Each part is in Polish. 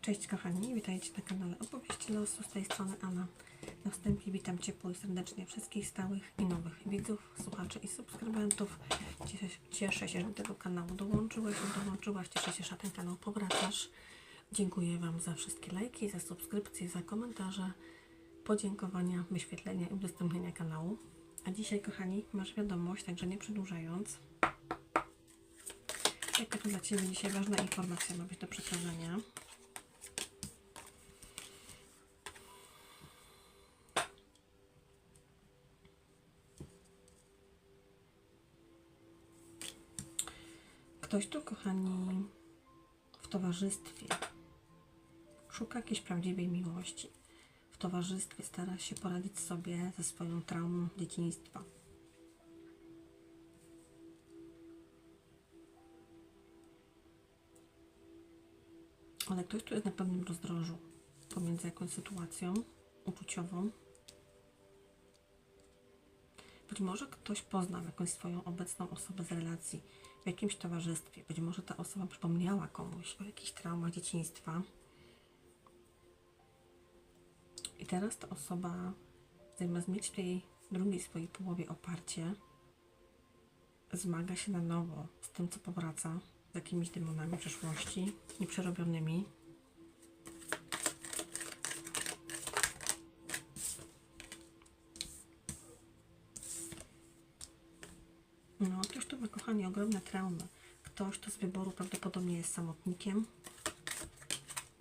Cześć kochani, witajcie na kanale Opowieści Losu. Z tej strony Anna. Na wstępie witam ciepło i serdecznie wszystkich stałych i nowych widzów, słuchaczy i subskrybentów. Cieszę, cieszę się, że do tego kanału dołączyłeś lub dołączyłaś. Cieszę się, że ten kanał powracasz. Dziękuję Wam za wszystkie lajki, za subskrypcje, za komentarze, podziękowania, wyświetlenia i udostępnienia kanału. A dzisiaj kochani, masz wiadomość, także nie przedłużając. Jaka to dla Ciebie dzisiaj ważna informacja ma być do przekazania? Ktoś tu, kochani, w towarzystwie szuka jakiejś prawdziwej miłości. W towarzystwie stara się poradzić sobie ze swoją traumą dzieciństwa. Ale ktoś tu jest na pewnym rozdrożu pomiędzy jakąś sytuacją uczuciową. Być może ktoś poznał jakąś swoją obecną osobę z relacji w jakimś towarzystwie. Być może ta osoba przypomniała komuś o jakichś traumach dzieciństwa. I teraz ta osoba zamiast mieć w tej drugiej swojej połowie oparcie, zmaga się na nowo z tym, co powraca, z jakimiś demonami przeszłości, nieprzerobionymi. No, ktoś tu ma, kochani, ogromne traumy. Ktoś, kto z wyboru prawdopodobnie jest samotnikiem,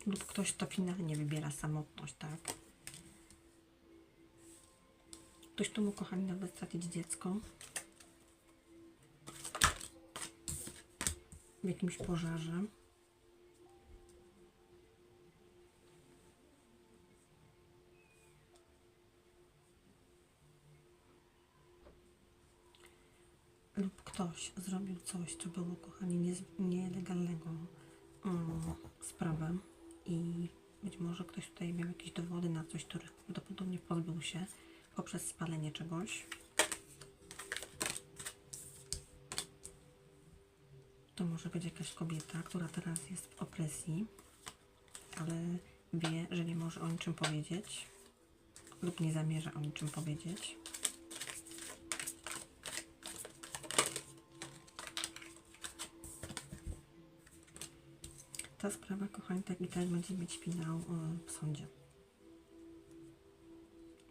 lub ktoś, kto finalnie wybiera samotność, tak? Ktoś, kto mu, kochani, nawet stracić dziecko w jakimś pożarze. Ktoś zrobił coś, co było, kochani, nie- nielegalnego sprawę i być może ktoś tutaj miał jakieś dowody na coś, których prawdopodobnie pozbył się poprzez spalenie czegoś. To może być jakaś kobieta, która teraz jest w opresji, ale wie, że nie może o niczym powiedzieć lub nie zamierza o niczym powiedzieć. Ta sprawa, kochani, tak i tak będzie mieć finał e, w sądzie.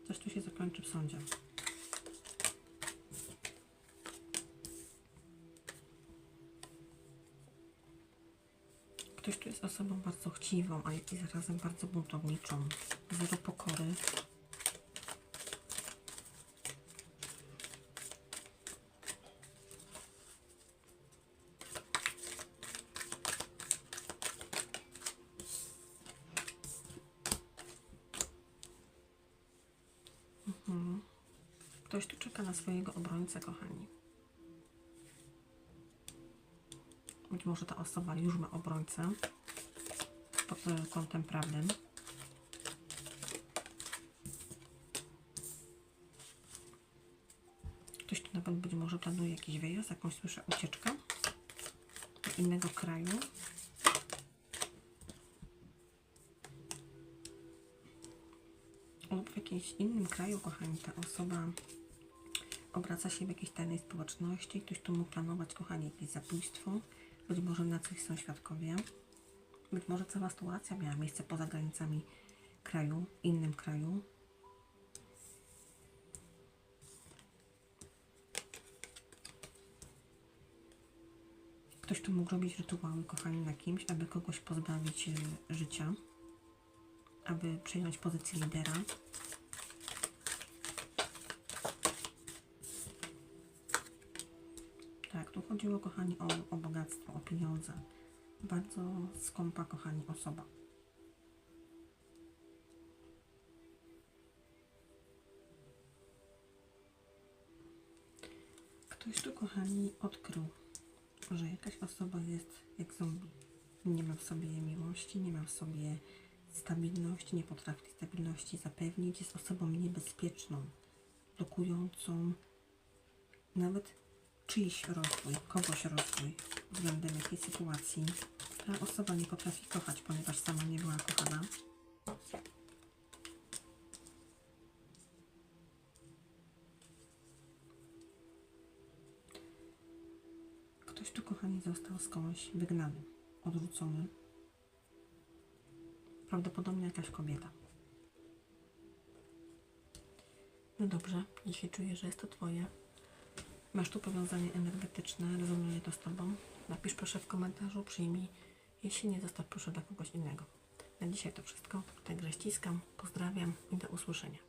Coś tu się zakończy w sądzie. Ktoś tu jest osobą bardzo chciwą, a i zarazem bardzo buntowniczą. Zero pokory. Ktoś tu czeka na swojego obrońcę, kochani. Być może ta osoba już ma obrońcę pod e, kątem prawnym. Ktoś tu nawet być może planuje jakiś wyjazd, jakąś słyszę ucieczkę do innego kraju. Lub w jakimś innym kraju, kochani, ta osoba obraca się w jakiejś tajnej społeczności, ktoś tu mógł planować, kochani, jakieś zabójstwo, być może na coś są świadkowie, być może cała sytuacja miała miejsce poza granicami kraju, innym kraju. Ktoś tu mógł robić rytuały, kochani, na kimś, aby kogoś pozbawić e, życia aby przejąć pozycję lidera. Tak, tu chodziło, kochani, o, o bogactwo, o pieniądze. Bardzo skąpa, kochani, osoba. Ktoś tu, kochani, odkrył, że jakaś osoba jest jak zombie. Nie ma w sobie miłości, nie ma w sobie stabilności, nie potrafi stabilności zapewnić, jest osobą niebezpieczną, blokującą nawet czyjś rozwój, kogoś rozwój względem jakiejś sytuacji. Ta osoba nie potrafi kochać, ponieważ sama nie była kochana. Ktoś tu, kochani, został skądś wygnany, odrzucony. Prawdopodobnie jakaś kobieta. No dobrze, jeśli czujesz, że jest to Twoje, masz tu powiązanie energetyczne, rezonuje to z Tobą, napisz proszę w komentarzu, przyjmij. Jeśli nie, zostaw proszę dla kogoś innego. Na dzisiaj to wszystko. Także ściskam, pozdrawiam i do usłyszenia.